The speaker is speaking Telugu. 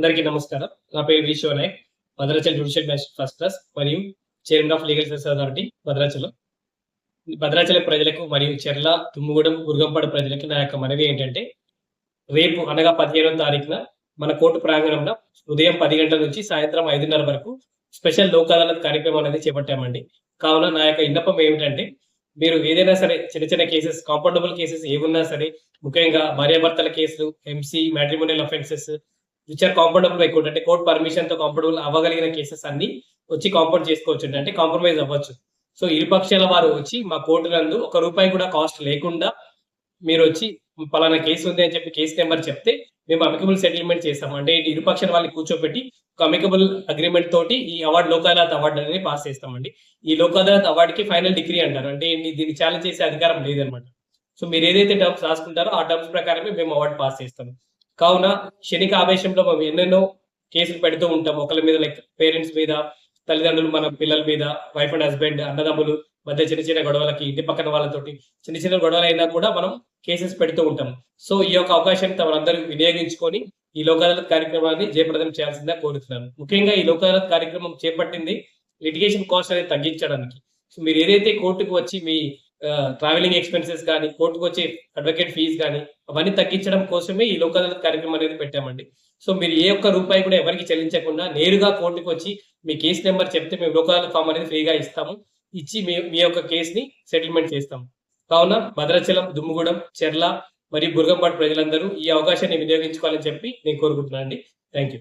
అందరికీ నమస్కారం. నా పేరు Vishwa Nayak Bhadrachal judicial magistrate first class మరియు chairman of legal service authority Bhadrachalam. Bhadrachalam ప్రజలకు మరియు చెర్ల తుమ్ముగూడెం గురుగంపాడు ప్రజలకు నా యొక్క మనవి ఏంటంటే రేపు అనగా పదిహేనవ తారీఖున మన కోర్టు ప్రాంగణంలో ఉదయం పది గంటల నుంచి సాయంత్రం ఐదున్నర వరకు స్పెషల్ లోక్ అదాలత్ కార్యక్రమం అనేది చేపట్టామండి. కావున నా యొక్క విన్నపం ఏమిటంటే మీరు ఏదైనా సరే చిన్న చిన్న కేసెస్ కాంపౌండబుల్ కేసెస్ ఏమున్నా సరే ముఖ్యంగా భార్యాభర్తల కేసులు MC matrimonial offences which are compoundable by court అంటే కోర్ట్ పర్మిషన్తో కాంపౌండబుల్ అవ్వగలిగిన కేసెస్ అన్ని వచ్చి కాంపౌండ్ చేసుకోవచ్చు అంటే కాంప్రమైజ్ అవ్వచ్చు. సో ఇరుపక్షాల వారు వచ్చి మా కోర్టు నందు ఒక రూపాయి కూడా కాస్ట్ లేకుండా మీరు వచ్చి పలానా కేసు ఉంది అని చెప్పి కేసు నెంబర్ చెప్తే మేము అమికబుల్ సెటిల్మెంట్ చేస్తాం అంటే ఇరుపక్షాల వాళ్ళని కూర్చోబెట్టి ఒక అమికబుల్ అగ్రిమెంట్ తోటి ఈ అవార్డు లోక్ అదాలత్ అవార్డు అనేది పాస్ చేస్తామండి. ఈ లోక్ అదాలత్ అవార్డుకి ఫైనల్ డిగ్రీ అంటారు. అంటే దీన్ని ఛాలెంజ్ చేసే అధికారం లేదనమాట. సో మీరు ఏదైతే టర్మ్స్ రాసుకుంటారో ఆ టర్మ్స్ ప్రకారమే మేము అవార్డు పాస్ చేస్తాం కావున క్షణిక ఆవేశంలో మనం ఎన్నెన్నో కేసులు పెడుతూ ఉంటాం. ఒకరి మీద లైక్ పేరెంట్స్ మీద తల్లిదండ్రులు మన పిల్లల మీద వైఫ్ అండ్ హస్బెండ్ అన్నదమ్ములు మధ్య చిన్న చిన్న గొడవలకి ఇంటి పక్కన వాళ్ళతోటి చిన్న చిన్న గొడవలు అయినా కూడా మనం కేసెస్ పెడుతూ ఉంటాం. సో ఈ యొక్క అవకాశాన్ని తమరందరూ వినియోగించుకొని ఈ లోక్ కార్యక్రమాన్ని జయప్రదం చేయాల్సిందిగా కోరుతున్నాను. ముఖ్యంగా ఈ లోక్ కార్యక్రమం చేపట్టింది లిటిగేషన్ కాస్ట్ అనేది తగ్గించడానికి. సో మీరు ఏదైతే కోర్టుకు వచ్చి మీ ట్రావెలింగ్ ఎక్స్పెన్సెస్ కానీ కోర్టుకు వచ్చే అడ్వకేట్ ఫీజు కానీ అవన్నీ తగ్గించడం కోసమే ఈ లోక్ అదాలత్ కార్యక్రమం అనేది పెట్టామండి. సో మీరు ఏ ఒక్క రూపాయి కూడా ఎవరికి చెల్లించకుండా నేరుగా కోర్టుకు వచ్చి మీ కేసు నెంబర్ చెప్తే మేము లోక్ అదాలత్ ఫామ్ అనేది ఫ్రీగా ఇస్తాము. ఇచ్చి మీ మీ యొక్క కేసుని సెటిల్మెంట్ చేస్తాం కావున భద్రాచలం దుమ్ముగూడెం చెర్ల మరియు బుర్గంపాటు ప్రజలందరూ ఈ అవకాశాన్ని వినియోగించుకోవాలని చెప్పి నేను కోరుకుంటున్నాను అండి థ్యాంక్ యూ